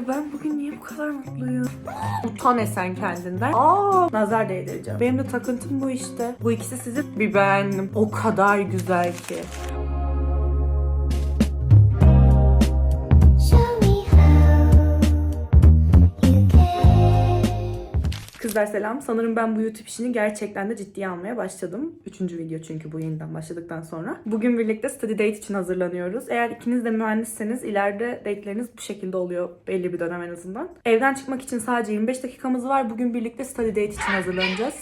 Ya ben bugün niye bu kadar mutluyum? Utan esen kendinden. Aa, nazar değdireceğim. Benim de takıntım bu işte. Bu ikisi sizi bir beğendim. O kadar güzel ki. Kızlar selam. Sanırım ben bu YouTube işini gerçekten de ciddiye almaya başladım. Üçüncü video çünkü bu yeniden başladıktan sonra. Bugün birlikte study date için hazırlanıyoruz. Eğer ikiniz de mühendisseniz ileride date'leriniz bu şekilde oluyor belli bir dönem en azından. Evden çıkmak için sadece 25 dakikamız var. Bugün birlikte study date için hazırlanacağız.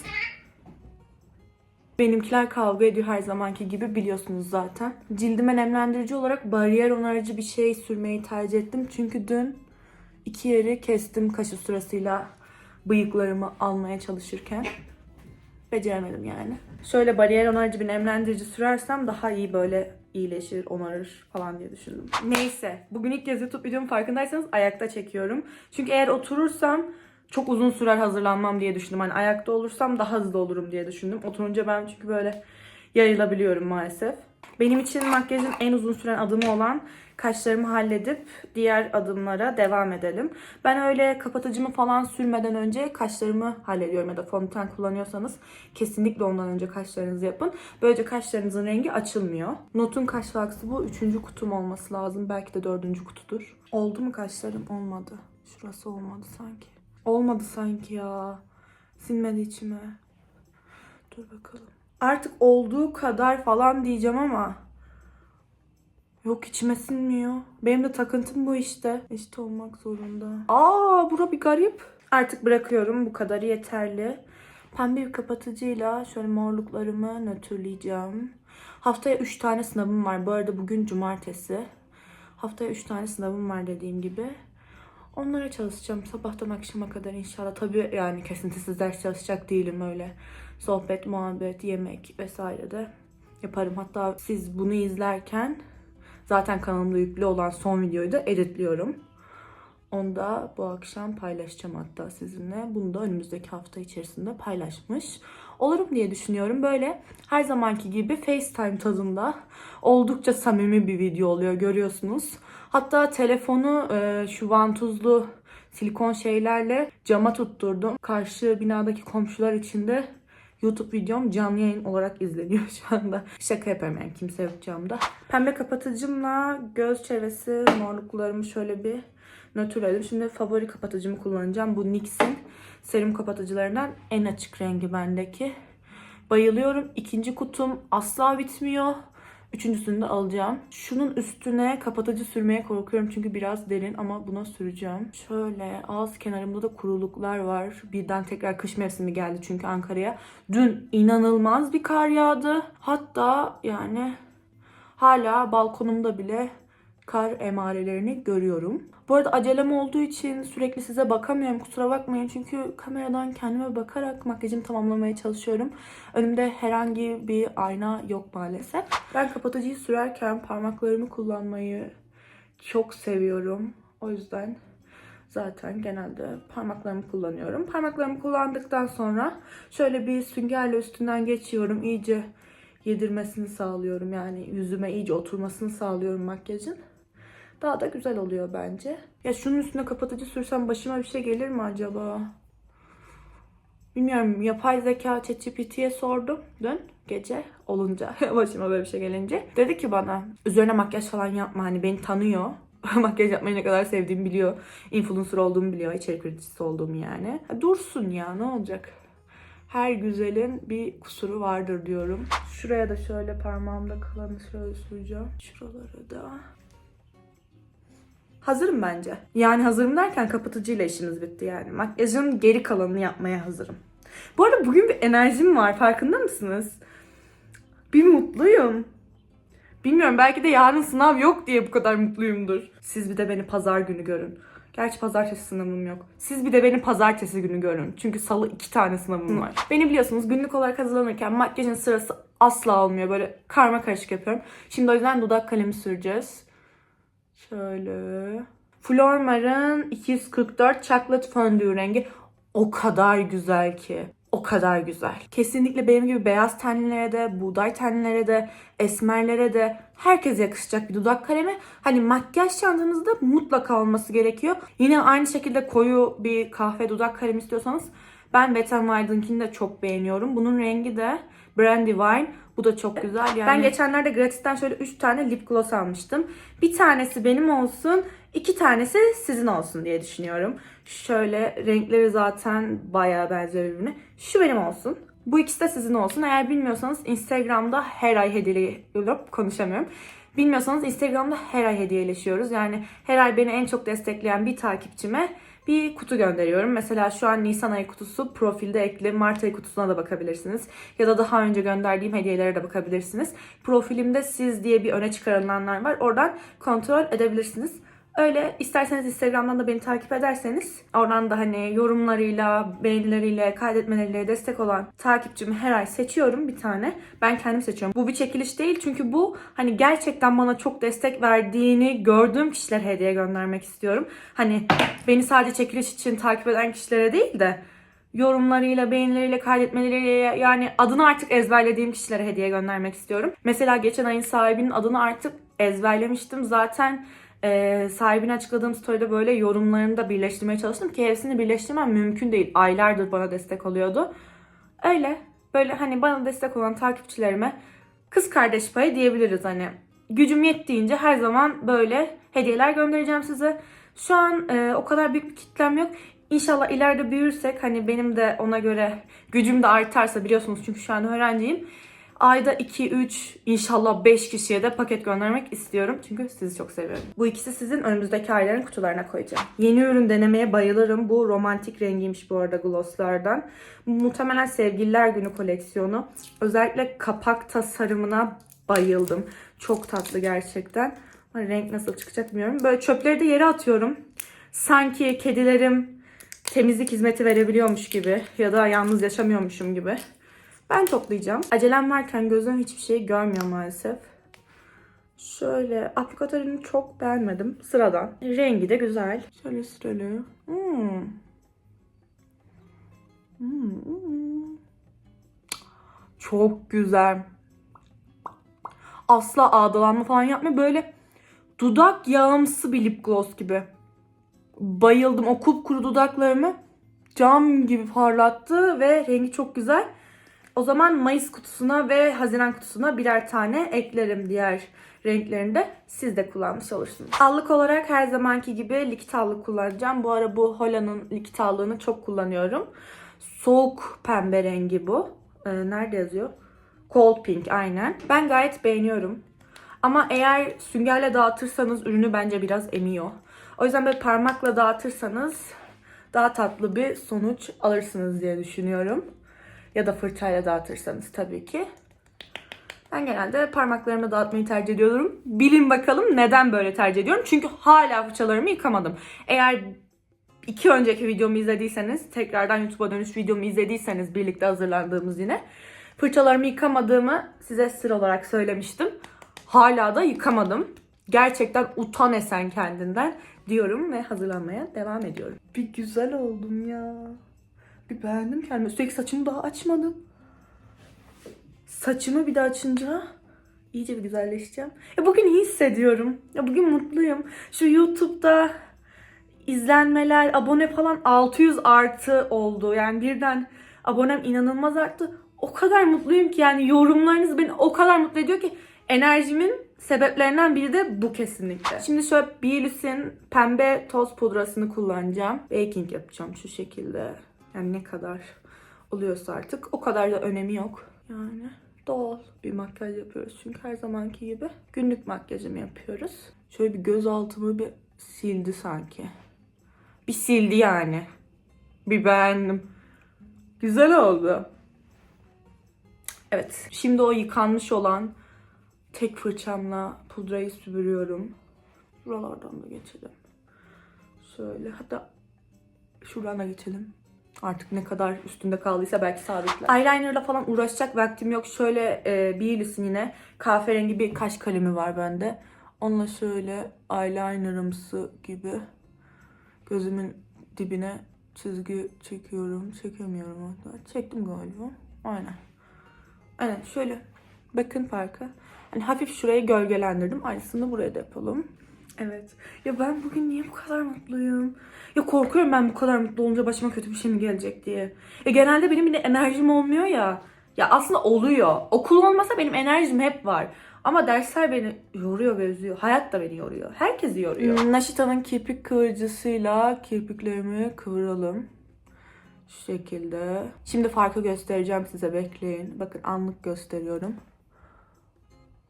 Benimkiler kavga ediyor her zamanki gibi biliyorsunuz zaten. Cildime nemlendirici olarak bariyer onarıcı bir şey sürmeyi tercih ettim. Çünkü dün iki yeri kestim kaşı sırasıyla bıyıklarımı almaya çalışırken. Beceremedim yani. Şöyle bariyer onarıcı bir nemlendirici sürersem daha iyi böyle iyileşir, onarır falan diye düşündüm. Neyse. Bugün ilk kez YouTube videomu farkındaysanız ayakta çekiyorum. Çünkü eğer oturursam çok uzun sürer hazırlanmam diye düşündüm. Hani ayakta olursam daha hızlı olurum diye düşündüm. Oturunca ben çünkü böyle yayılabiliyorum maalesef. Benim için makyajın en uzun süren adımı olan kaşlarımı halledip diğer adımlara devam edelim. Ben öyle kapatıcımı falan sürmeden önce kaşlarımı hallediyorum ya da fondöten kullanıyorsanız kesinlikle ondan önce kaşlarınızı yapın. Böylece kaşlarınızın rengi açılmıyor. Notun kaş waksı bu. Üçüncü kutum olması lazım. Belki de dördüncü kutudur. Oldu mu kaşlarım? Olmadı. Şurası olmadı sanki. Olmadı sanki ya. Sinmedi içime. Dur bakalım. Artık olduğu kadar falan diyeceğim ama Yok içime sinmiyor. Benim de takıntım bu işte. Eşit olmak zorunda. Aa bura bir garip. Artık bırakıyorum. Bu kadarı yeterli. Pembe bir kapatıcıyla şöyle morluklarımı nötrleyeceğim. Haftaya 3 tane sınavım var. Bu arada bugün cumartesi. Haftaya 3 tane sınavım var dediğim gibi. Onlara çalışacağım sabahtan akşama kadar inşallah. Tabii yani kesintisiz ders çalışacak değilim öyle. Sohbet, muhabbet, yemek vesaire de yaparım. Hatta siz bunu izlerken zaten kanalımda yüklü olan son videoyu da editliyorum. Onu da bu akşam paylaşacağım hatta sizinle. Bunu da önümüzdeki hafta içerisinde paylaşmış olurum diye düşünüyorum. Böyle her zamanki gibi FaceTime tadında oldukça samimi bir video oluyor görüyorsunuz. Hatta telefonu e, şu vantuzlu silikon şeylerle cama tutturdum. Karşı binadaki komşular için de YouTube videom canlı yayın olarak izleniyor şu anda. Şaka yapıyorum yani kimse yok camda. Pembe kapatıcımla göz çevresi morluklarımı şöyle bir nötrledim. Şimdi favori kapatıcımı kullanacağım. Bu NYX'in serum kapatıcılarından en açık rengi bendeki. Bayılıyorum. İkinci kutum asla bitmiyor. Üçüncüsünü de alacağım. Şunun üstüne kapatıcı sürmeye korkuyorum çünkü biraz derin ama buna süreceğim. Şöyle ağız kenarımda da kuruluklar var. Birden tekrar kış mevsimi geldi çünkü Ankara'ya. Dün inanılmaz bir kar yağdı. Hatta yani hala balkonumda bile kar emarelerini görüyorum. Bu arada acelem olduğu için sürekli size bakamıyorum. Kusura bakmayın çünkü kameradan kendime bakarak makyajımı tamamlamaya çalışıyorum. Önümde herhangi bir ayna yok maalesef. Ben kapatıcıyı sürerken parmaklarımı kullanmayı çok seviyorum. O yüzden zaten genelde parmaklarımı kullanıyorum. Parmaklarımı kullandıktan sonra şöyle bir süngerle üstünden geçiyorum. İyice yedirmesini sağlıyorum. Yani yüzüme iyice oturmasını sağlıyorum makyajın. Daha da güzel oluyor bence. Ya şunun üstüne kapatıcı sürsem başıma bir şey gelir mi acaba? Bilmiyorum. Yapay zeka ChatGPT'ye sordum dün gece olunca başıma böyle bir şey gelince. Dedi ki bana üzerine makyaj falan yapma hani beni tanıyor. makyaj yapmayı ne kadar sevdiğimi biliyor. Influencer olduğumu biliyor. içerik üreticisi olduğumu yani. Dursun ya ne olacak? Her güzelin bir kusuru vardır diyorum. Şuraya da şöyle parmağımda kalanı şöyle süreceğim. Şuraları da. Hazırım bence. Yani hazırım derken kapatıcıyla işimiz bitti yani. Makyajın geri kalanını yapmaya hazırım. Bu arada bugün bir enerjim var farkında mısınız? Bir mutluyum. Bilmiyorum belki de yarın sınav yok diye bu kadar mutluyumdur. Siz bir de beni pazar günü görün. Gerçi pazartesi sınavım yok. Siz bir de beni pazartesi günü görün. Çünkü salı iki tane sınavım var. Beni biliyorsunuz günlük olarak hazırlanırken makyajın sırası asla olmuyor. Böyle karma karışık yapıyorum. Şimdi o yüzden dudak kalemi süreceğiz. Şöyle. Flormar'ın 244 Chocolate Fondue rengi o kadar güzel ki. o kadar güzel. Kesinlikle benim gibi beyaz tenlilere de, buğday tenlilere de, esmerlere de herkese yakışacak bir dudak kalemi. Hani makyaj çantanızda mutlaka olması gerekiyor. Yine aynı şekilde koyu bir kahve dudak kalemi istiyorsanız ben Wet n de çok beğeniyorum. Bunun rengi de Brandy Wine. Bu da çok güzel yani. Ben geçenlerde gratisten şöyle 3 tane lip gloss almıştım. Bir tanesi benim olsun, iki tanesi sizin olsun diye düşünüyorum. Şöyle renkleri zaten bayağı benziyor birbirine. Şu benim olsun. Bu ikisi de sizin olsun. Eğer bilmiyorsanız Instagram'da her ay hediyeli konuşamıyorum. Bilmiyorsanız Instagram'da her ay hediyeleşiyoruz. Yani her ay beni en çok destekleyen bir takipçime bir kutu gönderiyorum. Mesela şu an Nisan ayı kutusu profilde ekli. Mart ayı kutusuna da bakabilirsiniz. Ya da daha önce gönderdiğim hediyelere de bakabilirsiniz. Profilimde siz diye bir öne çıkarılanlar var. Oradan kontrol edebilirsiniz. Öyle isterseniz Instagram'dan da beni takip ederseniz oradan da hani yorumlarıyla, beğenileriyle, kaydetmeleriyle destek olan takipçimi her ay seçiyorum bir tane. Ben kendim seçiyorum. Bu bir çekiliş değil çünkü bu hani gerçekten bana çok destek verdiğini gördüğüm kişilere hediye göndermek istiyorum. Hani beni sadece çekiliş için takip eden kişilere değil de yorumlarıyla, beğenileriyle, kaydetmeleriyle yani adını artık ezberlediğim kişilere hediye göndermek istiyorum. Mesela geçen ayın sahibinin adını artık ezberlemiştim. Zaten e, sahibini açıkladığım story'de böyle yorumlarını da birleştirmeye çalıştım ki hepsini birleştirmem mümkün değil. Aylardır bana destek oluyordu. Öyle böyle hani bana destek olan takipçilerime kız kardeş payı diyebiliriz hani. Gücüm yettiğince her zaman böyle hediyeler göndereceğim size. Şu an e, o kadar büyük bir kitlem yok. İnşallah ileride büyürsek hani benim de ona göre gücüm de artarsa biliyorsunuz çünkü şu an öğrenciyim. Ayda 2-3 inşallah 5 kişiye de paket göndermek istiyorum. Çünkü sizi çok seviyorum. Bu ikisi sizin önümüzdeki ayların kutularına koyacağım. Yeni ürün denemeye bayılırım. Bu romantik rengiymiş bu arada glosslardan. Muhtemelen sevgililer günü koleksiyonu. Özellikle kapak tasarımına bayıldım. Çok tatlı gerçekten. Ama renk nasıl çıkacak bilmiyorum. Böyle çöpleri de yere atıyorum. Sanki kedilerim temizlik hizmeti verebiliyormuş gibi ya da yalnız yaşamıyormuşum gibi. Ben toplayacağım. Acelem varken gözüm hiçbir şey görmüyor maalesef. Şöyle aplikatörünü çok beğenmedim. Sıradan. Rengi de güzel. Şöyle süreli. Hmm. Hmm, hmm. Çok güzel. Asla ağdalanma falan yapmıyor. Böyle dudak yağımsı bir lip gloss gibi. Bayıldım. O kupkuru dudaklarımı cam gibi parlattı ve rengi çok güzel. O zaman Mayıs kutusuna ve Haziran kutusuna birer tane eklerim diğer renklerinde. Siz de kullanmış olursunuz. Allık olarak her zamanki gibi likit allık kullanacağım. Bu ara bu Hola'nın likit allığını çok kullanıyorum. Soğuk pembe rengi bu. Ee, nerede yazıyor? Cold pink aynen. Ben gayet beğeniyorum. Ama eğer süngerle dağıtırsanız ürünü bence biraz emiyor. O yüzden böyle parmakla dağıtırsanız daha tatlı bir sonuç alırsınız diye düşünüyorum. Ya da fırçayla dağıtırsanız tabii ki. Ben genelde parmaklarımla dağıtmayı tercih ediyorum. Bilin bakalım neden böyle tercih ediyorum. Çünkü hala fırçalarımı yıkamadım. Eğer iki önceki videomu izlediyseniz, tekrardan YouTube'a dönüş videomu izlediyseniz birlikte hazırlandığımız yine. Fırçalarımı yıkamadığımı size sır olarak söylemiştim. Hala da yıkamadım. Gerçekten utan esen kendinden diyorum ve hazırlanmaya devam ediyorum. Bir güzel oldum ya. Bir beğendim kendimi. Üstelik saçımı daha açmadım. Saçımı bir de açınca iyice bir güzelleşeceğim. Ya bugün iyi hissediyorum. Ya bugün mutluyum. Şu YouTube'da izlenmeler, abone falan 600 artı oldu. Yani birden abonem inanılmaz arttı. O kadar mutluyum ki yani yorumlarınız beni o kadar mutlu ediyor ki enerjimin sebeplerinden biri de bu kesinlikle. Şimdi şöyle Bielis'in pembe toz pudrasını kullanacağım. Baking yapacağım şu şekilde. Yani ne kadar oluyorsa artık o kadar da önemi yok. Yani doğal bir makyaj yapıyoruz çünkü her zamanki gibi günlük makyajımı yapıyoruz. Şöyle bir göz altımı bir sildi sanki. Bir sildi yani. Bir beğendim. Güzel oldu. Evet. Şimdi o yıkanmış olan tek fırçamla pudrayı süpürüyorum. Buralardan da geçelim. Şöyle hatta şuradan da geçelim. Artık ne kadar üstünde kaldıysa belki sabitler. Eyelinerla falan uğraşacak vaktim yok. Şöyle e, Bielis'in yine kahverengi bir kaş kalemi var bende. Onunla şöyle eyelinerımsı gibi gözümün dibine çizgi çekiyorum. Çekemiyorum hatta. Çektim galiba. Aynen. Aynen şöyle. Bakın farka. Hani hafif şurayı gölgelendirdim. Aynısını buraya da yapalım. Evet. Ya ben bugün niye bu kadar mutluyum? Ya korkuyorum ben bu kadar mutlu olunca başıma kötü bir şey mi gelecek diye. Ya genelde benim yine enerjim olmuyor ya. Ya aslında oluyor. Okul olmasa benim enerjim hep var. Ama dersler beni yoruyor ve üzüyor. Hayat da beni yoruyor. Herkesi yoruyor. Hmm, Naşita'nın kirpik kıvırcısıyla kirpiklerimi kıvıralım. Şu şekilde. Şimdi farkı göstereceğim size bekleyin. Bakın anlık gösteriyorum.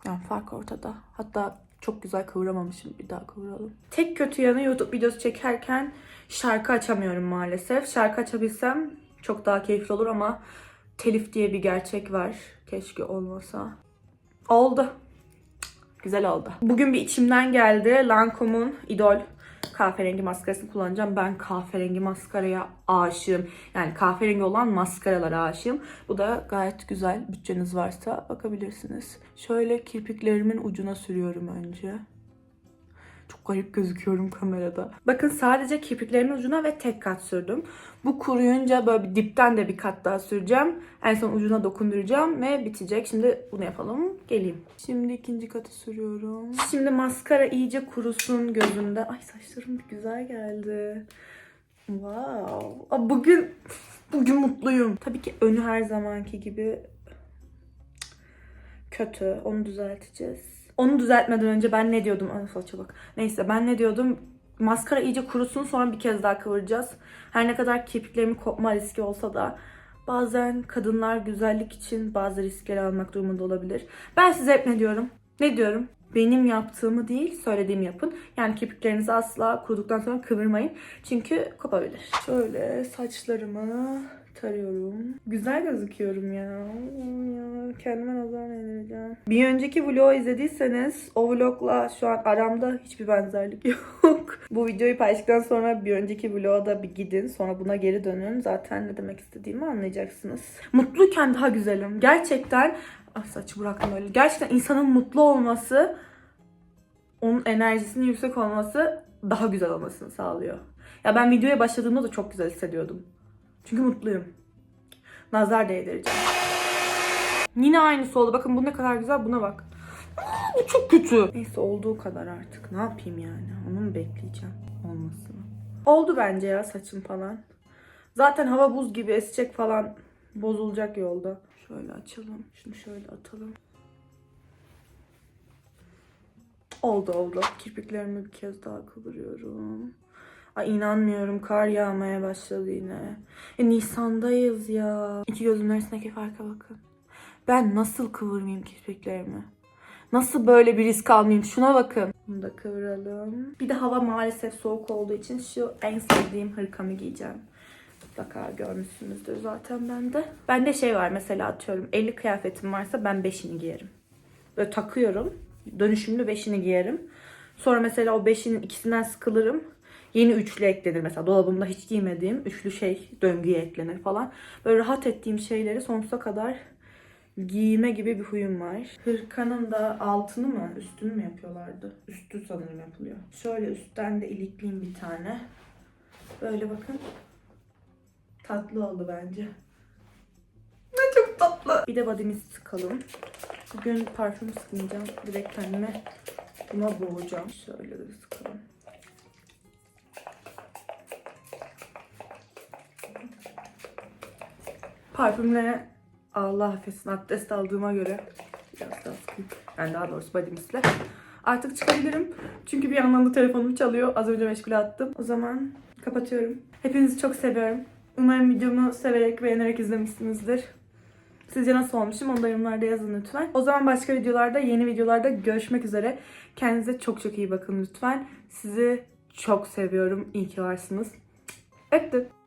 Yani fark ortada. Hatta çok güzel kıvıramamışım. Bir daha kıvıralım. Tek kötü yanı YouTube videosu çekerken şarkı açamıyorum maalesef. Şarkı açabilsem çok daha keyifli olur ama telif diye bir gerçek var. Keşke olmasa. Oldu. Güzel oldu. Bugün bir içimden geldi. Lancome'un idol kahverengi maskarasını kullanacağım. Ben kahverengi maskaraya aşığım. Yani kahverengi olan maskaralara aşığım. Bu da gayet güzel. Bütçeniz varsa bakabilirsiniz. Şöyle kirpiklerimin ucuna sürüyorum önce. Çok garip gözüküyorum kamerada. Bakın sadece kirpiklerimin ucuna ve tek kat sürdüm. Bu kuruyunca böyle bir dipten de bir kat daha süreceğim. En son ucuna dokunduracağım ve bitecek. Şimdi bunu yapalım. Geleyim. Şimdi ikinci katı sürüyorum. Şimdi maskara iyice kurusun gözümde. Ay saçlarım güzel geldi. Wow. Bugün bugün mutluyum. Tabii ki önü her zamanki gibi kötü. Onu düzelteceğiz. Onu düzeltmeden önce ben ne diyordum? Ana saça bak. Neyse ben ne diyordum? Maskara iyice kurusun sonra bir kez daha kıvıracağız. Her ne kadar kirpiklerimin kopma riski olsa da bazen kadınlar güzellik için bazı riskleri almak durumunda olabilir. Ben size hep ne diyorum? Ne diyorum? Benim yaptığımı değil, söylediğimi yapın. Yani kirpiklerinizi asla kuruduktan sonra kıvırmayın. Çünkü kopabilir. Şöyle saçlarımı tarıyorum. Güzel gözüküyorum ya. ya kendime nazar değdireceğim. Bir önceki vlogu izlediyseniz o vlogla şu an aramda hiçbir benzerlik yok. Bu videoyu paylaştıktan sonra bir önceki vloga da bir gidin. Sonra buna geri dönün. Zaten ne demek istediğimi anlayacaksınız. Mutluyken daha güzelim. Gerçekten Ah saçı bıraktım öyle. Gerçekten insanın mutlu olması onun enerjisinin yüksek olması daha güzel olmasını sağlıyor. Ya ben videoya başladığımda da çok güzel hissediyordum. Çünkü mutluyum. Nazar değdireceğim. Yine aynısı oldu. Bakın bu ne kadar güzel. Buna bak. Aa, bu çok kötü. Neyse olduğu kadar artık. Ne yapayım yani? Onu mu bekleyeceğim olmasını? Oldu bence ya saçım falan. Zaten hava buz gibi esecek falan. Bozulacak yolda. Şöyle açalım. Şunu şöyle atalım. Oldu oldu. Kirpiklerimi bir kez daha kıvırıyorum. Ay inanmıyorum kar yağmaya başladı yine. E Nisan'dayız ya. İki gözümün arasındaki farka bakın. Ben nasıl kıvırmayayım kirpiklerimi? Nasıl böyle bir risk almayayım? Şuna bakın. Bunu da kıvıralım. Bir de hava maalesef soğuk olduğu için şu en sevdiğim hırkamı giyeceğim. Mutlaka görmüşsünüzdür zaten bende. Bende şey var mesela atıyorum 50 kıyafetim varsa ben 5'ini giyerim. Böyle takıyorum. Dönüşümlü 5'ini giyerim. Sonra mesela o 5'inin ikisinden sıkılırım. Yeni üçlü eklenir mesela dolabımda hiç giymediğim üçlü şey döngüye eklenir falan. Böyle rahat ettiğim şeyleri sonsuza kadar giyme gibi bir huyum var. Hırkanın da altını mı üstünü mü yapıyorlardı? Üstü sanırım yapılıyor. Şöyle üstten de ilikliyim bir tane. Böyle bakın. Tatlı oldu bence. Ne çok tatlı. Bir de body mist sıkalım. Bugün parfüm sıkmayacağım. Direkt kendime buna boğacağım. Şöyle de sıkalım. Parfümle Allah affetsin abdest aldığıma göre biraz daha sıkayım. Yani daha doğrusu body mist'le. Artık çıkabilirim. Çünkü bir yandan da telefonum çalıyor. Az önce meşgule attım. O zaman kapatıyorum. Hepinizi çok seviyorum. Umarım videomu severek, beğenerek izlemişsinizdir. Sizce nasıl olmuşum? Onu da yorumlarda yazın lütfen. O zaman başka videolarda, yeni videolarda görüşmek üzere. Kendinize çok çok iyi bakın lütfen. Sizi çok seviyorum. İyi ki varsınız. Öptüm.